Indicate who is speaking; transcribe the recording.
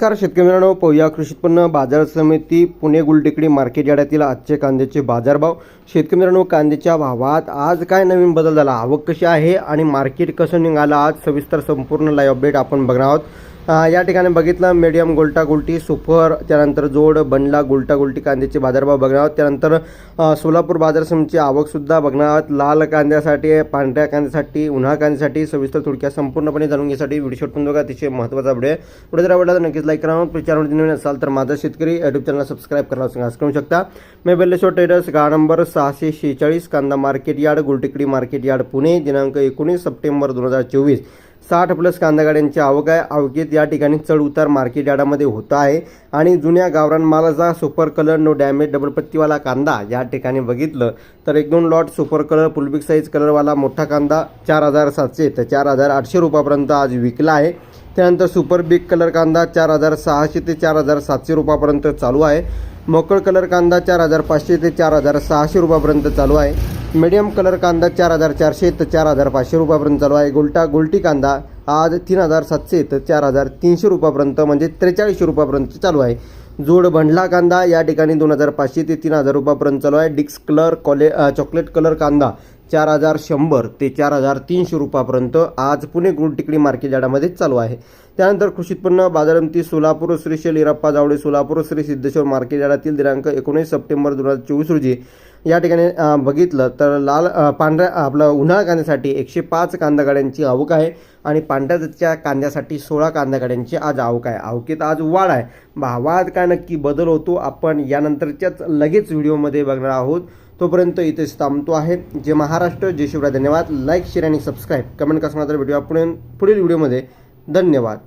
Speaker 1: नमस्कार शेतकरी मित्रांनो. पोया कृषी उत्पन्न बाजार समिती पुणे गुलटेकडी मार्केट यार्डातील आजचे कांद्याचे बाजारभाव. शेतकरी मित्रांनो कांद्याच्या भावात आज काय नवीन बदल झाला? आवक कशी आहे आणि मार्केट कसं निघालं? आज सविस्तर संपूर्ण लाईव्ह अपडेट आपण बघणार आहोत. या ठिकाणी बघितलं मीडियम गोल्टा गोल्टी सुपर त्यानंतर जोड बंडला गोल्टा गोल्टी कांद्याचे बाजारभाव बघणार आहोत. त्यानंतर सोलापूर बाजार समितीची आवकसुद्धा बघणार आहोत. लाल कांद्यासाठी पांढऱ्या कांद्यासाठी उन्हाळ कांद्यासाठी सविस्तर थोडक्यात संपूर्णपणे जाणून घेण्यासाठी व्हिडिओ शॉट बघा अतिशय महत्त्वाचा व्हिडिओ आहे. पुढे जर आवडला तर नक्कीच लाईक करा. चॅनलमध्ये नवीन असाल तर माझा शेतकरी यूट्यूब चॅनल सबस्क्राईब करायला सांगा करू शकता. मी बेल्लेश्वर ट्रेडर्स गाड नंबर सहाशे शेहेचाळीस कांदा market yard Gultekdi market yard Pune दिनांक एकोणीस सप्टेंबर दोन हजार चोवीस. साठ प्लस कांदा गाड्यांची आवक आहे. आवकेत या ठिकाणी चढ उतार मार्केट यार्डामध्ये होत आहे. आणि जुन्या गावरान मालाचा super colour no damage double पत्तीवाला कांदा या ठिकाणी बघितलं तर एक दोन लॉट सुपर कलर फुलबिक साईज कलरवाला मोठा कांदा चार हजार सातशे तर चार हजार आठशे रुपयापर्यंत आज विकला आहे. त्यानंतर सुपर बिग कलर कांदा चार हजार सहाशे ते चार हजार सातशे रुपयापर्यंत चालू आहे. मोकळ कलर कांदा चार हजार पाचशे ते चार हजार सहाशे रुपयापर्यंत चालू आहे. मीडियम कलर कांदा चार हजार चारशे ते चार हजार पाचशे रुपयापर्यंत चालू आहे. गुलटा गुलटी कांदा आज तीन हजार सातशे तर चार हजार तीनशे रुपयापर्यंत म्हणजे त्रेचाळीसशे रुपयापर्यंत चालू आहे. जोड भंडला कांदा या ठिकाणी दोन हजार पाचशे ते तीन हजार रुपयापर्यंत चालू आहे. डिक्स कलर कॉले चॉकलेट कलर कांदा चार हजार शंभर ते चार हजार तीनशे रुपयापर्यंत आज पुणे गुलटिकडी मार्केट यार्डामध्ये चालू आहे. त्यानंतर कृषी उत्पन्न बाजारमती सोलापूर श्री शेल इरप्पा जावडे सोलापूर श्री सिद्धेश्वर मार्केट यार्डातील दिनांक एकोणीस सप्टेंबर दोन हजार चोवीस रोजी या ठिकाणी बघितलं तर लाल पांढऱ्या आपलं उन्हाळा कांद्यासाठी एकशे पाच कांदा गाड्यांची आवक आहे आणि पांढऱ्याच्या कांद्यासाठी सोळा कांदा गाड्यांची आज आवक आहे. आवकेत आज वाढ आहे. भावात काय नक्की बदल होतो आपण यानंतरच्याच लगेच व्हिडिओमध्ये बघणार आहोत. तोपर्यंत इथेच थांबतो आहे. जे महाराष्ट्र जय शिवराय. धन्यवाद. लाईक शेअर आणि सबस्क्राईब. कमेंट कसं तर व्हिडिओ पुढे पुढील व्हिडिओमध्ये धन्यवाद.